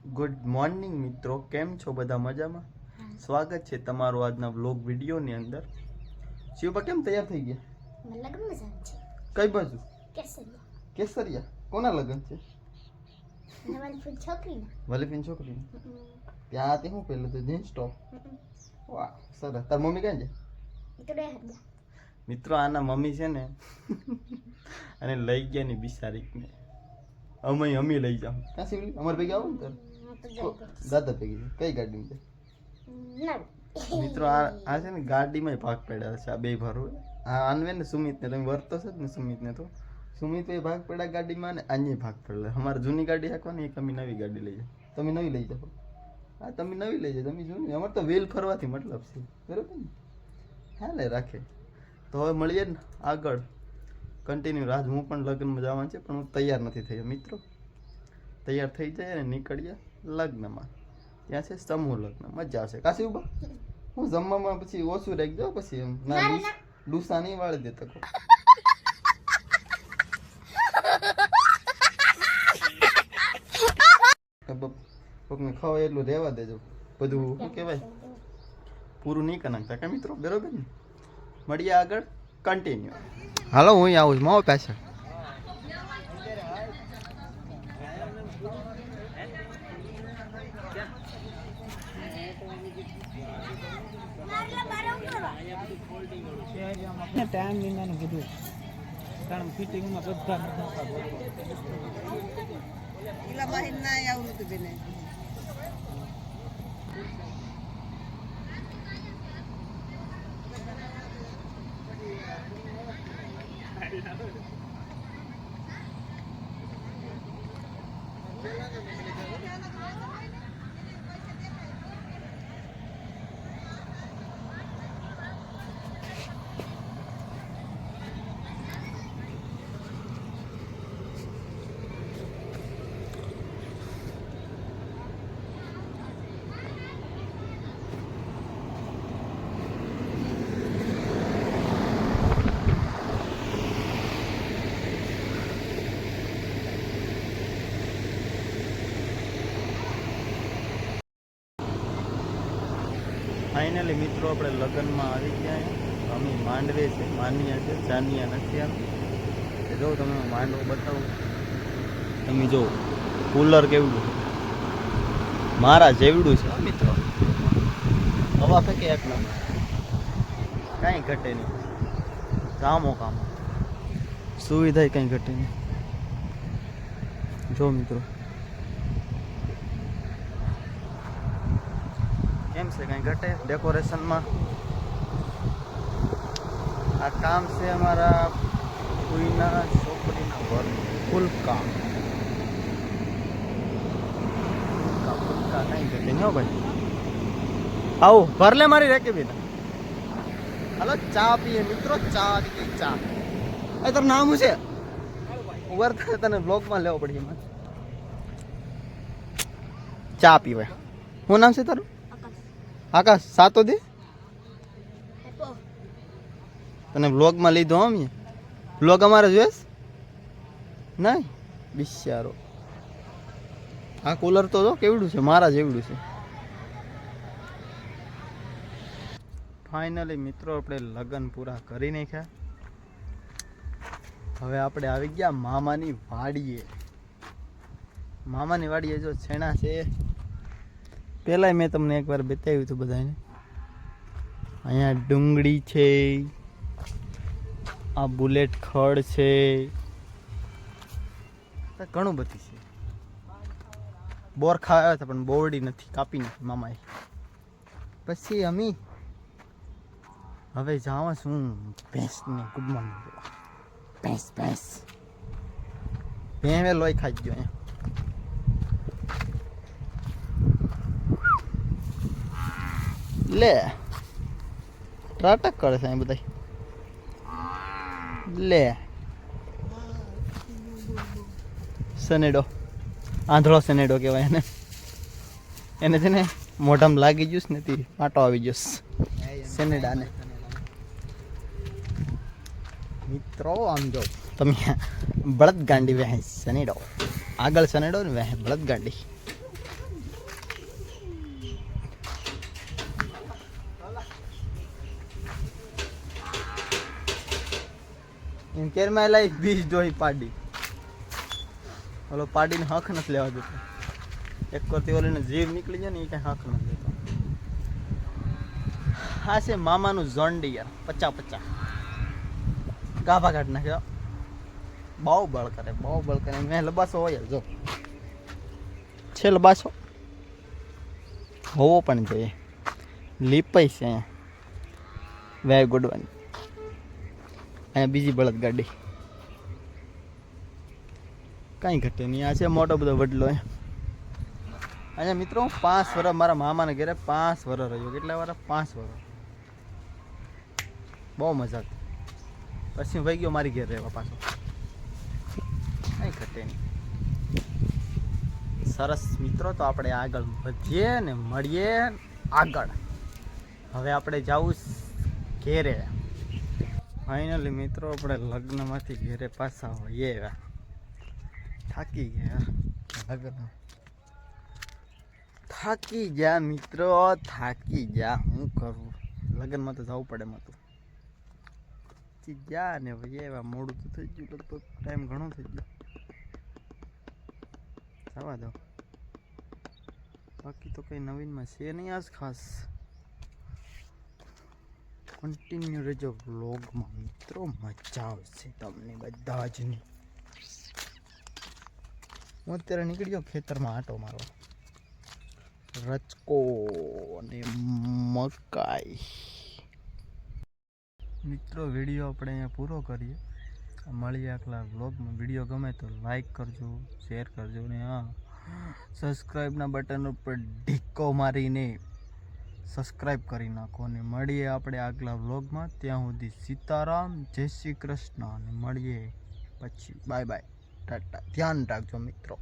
Good morning મિત્રો. કેમ છો બધા મજામાં? સ્વાગત છે તમારું આજના વ્લોગ વિડીયોની અંદર. શિવપા કેમ તૈયાર થઈ ગયા? લગ્ન છે. કઈ બાજુ? કેસરિયા. કેસરિયા? કોના લગ્ન છે? વલીફીન છોકરી ત્યાં તે હું પેલું તો જીન્સ ટોપ વાહ સરસ. તાર મમ્મી ક્યાં છે? મિત્રો આના મમ્મી છે ને અને લઈ ગયા ની બિચારીને અમે અમે લઈ જાવ ક્યાં શિવલી અમારે ભેગી આવો ને દાદા ભેગી કઈ ગાડીમાં છે? મિત્રો આ આ છે ને ગાડીમાં ભાગ પડ્યા છે આ બે ભરો આ આનવે ને સુમિત ને તમે વર્તો છો જ ને સુમિત ને તો. સુમિત ભાઈ ભાગ પડ્યા ગાડીમાં ને અન્ય ભાગ પડ્યા. અમારે જૂની ગાડી હાંકવાની એક અમે નવી ગાડી લઈ જાય તમે નવી લઈ જાઓ. હા તમે નવી લઈ જાઓ તમે જૂની. અમારે તો વેલ ફરવાથી મતલબ છે. બરોબર ને? હા લે રાખે. તો હવે મળીએ ને આગળ. કન્ટિન્યુ રાજ હું પણ લગ્નમાં જવાનું છે પણ હું તૈયાર નથી થયો મિત્રો. તૈયાર થઈ જાય અને નીકળીએ લગ્નમાં. ત્યાં છે સમૂહ લગ્ન. મજા આવશે. કાશી ઊભા. હું જમવામાં પછી ઓછું રાખજો પછી એમ ના ડુસા નહીં વાળી દે. કબ- કોકને ખવાય એટલું રહેવા દેજો. બધું શું કહેવાય? પૂરું નહીં કરી નાખતા કે મિત્રો? બરોબર ને? મળીએ આગળ. કન્ટિન્યુ હાલો હું આવું છું. માવો પાછળ. ટાઈમ લીધા બધું. કારણ ફિટિંગમાં બધા ફાઇનલી મિત્રો, આપણે લગ્નમાં આવી ગયા અમે માંડવે છે માનિયા છે જાનિયા નથી આમ જો તમે માંડવો બતાવું. તમે જો કુલર કેવડું મારા જેવડું છે મિત્રો. હવા ફેંકે એક કાંઈ ઘટે નહીં. કામો કામો. સુવિધા કંઈ ઘટે નહીં. જો, મિત્રો. કેમ છે, કંઈ ઘટે ડેકોરેશનમાં આ કામ છે અમારા કોઈના છોકરીના ઘર ફૂલકા. ફૂલકા આવો, ભર મારી રેકે બેટા હાલો, ચા પીએ. મિત્રો, ચા ચા. એ તારું નામ છે? થાય તને બ્લોગમાં લેવો પડી એમાં. ચા પીવાય. શું નામ છે તારું? આકાશ સાતો દે? તને બ્લોગમાં લીધો આમ બ્લોગ અમારે જોઈશ નહીં? બિચારો આ કુલર તો જો કેવડું છે મારા જેવડું છે. ફાઇનલી મિત્રો આપણે લગ્ન પૂરા કરી નાખ્યા. હવે આપણે આવી ગયા મામાની વાડીએ. મામાની વાડીએ જો છેણા છે. પહેલાંય મેં તમને એકવાર બતાવ્યું હતું બધાને. અહીંયા ડુંગળી છે, આ બુલેટ ખડ છે ઘણું બધું છે. બોર ખાવા હતા પણ બોરડી નથી, કાપી નથી મામાએ. પછી અમી હવે જાવા છું ભેંસને મોર્નિંગ ભેંસ ભેંસ. ભેંવે લોહી ખાઈ ગયો અહીંયા. લે. ત્રાટક કરે છે અહીં બધા લે. સનેડો આંધળો સનેડો કહેવાય એને. એને છે ને મોઢામાં લાગી ગયું ને તે પાટો આવી ગયો સનેડાને મિત્રો, આમ જો, તમે બળદગાંડી વહે સનેડો આગળ સનેડો ને વહે બળદ એમ કેરમાં લાઈ બીજ ડોહી પાડી ઓલો પાડીને હક નથી લેવા દેતો. એક કરતી ઓલીને જીવ નીકળી જાય ને એ કઈ હક નથી લેતો હા છે મામાનું ઝોન્ડિયર પચા પચા ગાભા કાઢ નાખ્યો બહુ બળ કરે બહુ બળ કરે. મેં લબાસો હોય જો છે લબાસો હોવો પણ જોઈએ. લીપાઈ છે અહીંયા. ગુડ ગુડવાની. અહીંયા બીજી બળદ ગાડી. કાંઈ ઘટે નહીં. આ છે મોટો બધો વડલો અહીંયા મિત્રો હું પાંચ વર્ષ મારા મામાને ઘરે પાંચ વર્ષ રહ્યો. કેટલા વર્ષ પાંચ વર્ષ બહુ મજા પછી હું વહી ગયો મારી ઘેર રહેવા પાછો. કાંઈ ઘટે નહીં. સરસ મિત્રો, તો આપણે આગળ વધીએ ને મળીએ આગળ. હવે આપણે જવું ઘેરે. ફાઇનલી મિત્રો આપણે લગ્નમાંથી ઘેરે પાછા હોઈએ. એવા થાકી ગયા. લગ્ન. થાકી જા મિત્રો થાકી જા હું કરું? લગ્નમાં તો જવું પડે મતું જા ને ભાઈ એવા મોડું તો થઈ ગયું લગભગ ટાઈમ ઘણો થઈ ગયો. જવા દો. બાકી તો કંઈ નવીનમાં છે નહીં આજ ખાસ. કન્ટિન્યુ રહેજો વ્લોગમાં મિત્રો. મજા આવશે તમને બધા જ નહીં હું અત્યારે નીકળી ગયો ખેતરમાં આંટો મારો રચકો અને મકાઈ. મિત્રો, વીડિયો આપણે અહીંયા પૂરો કરીએ. મળીએ આટલા વ્લોગમાં વીડિયો ગમે તો લાઈક કરજો શેર કરજો ને, હા. સબસ્ક્રાઈબના બટન ઉપર ઢીકો મારીને. સબસ્ક્રાઈબ કરી નાખો અને મળીએ આપણે આગલા વ્લોગમાં. ત્યાં સુધી સીતારામ, જય શ્રી કૃષ્ણ અને મળીએ પછી. Bye bye. ટાટા. ધ્યાન રાખજો મિત્રો.